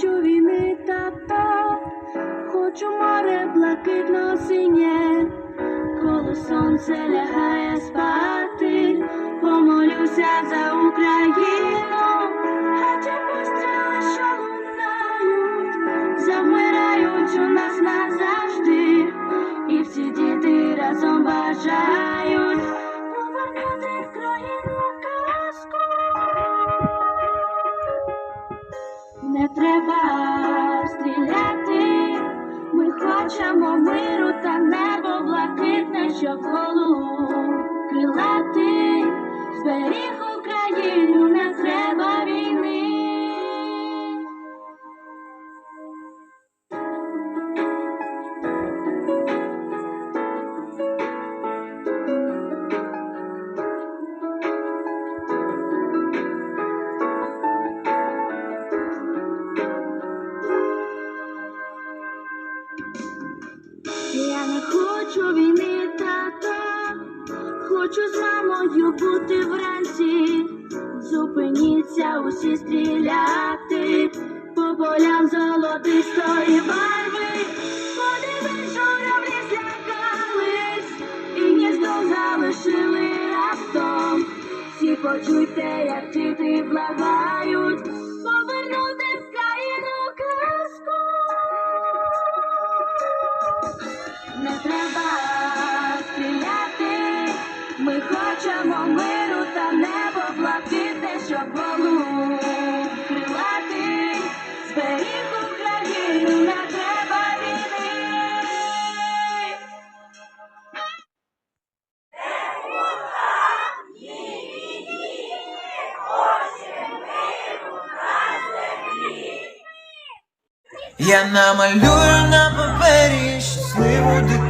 хочу війни тата, хочу море блакитно синє, коли сонце лягає. Хочемо миру та небо блакитне, щоб голову крилати, зберіг Україну, не треба війни. Не хочу війни, тата, хочу з мамою бути вранці. Зупиніться усі стріляти по полям золотистої барви. Подивись, журавлі злякались і гніздо залишили раптом. Всі почуйте, як діти благають, ми хочемо миру та небо блакитне, щоб голову крилати, зберіг Україну, не треба війни. Я намалюю на папері щасливу дитину,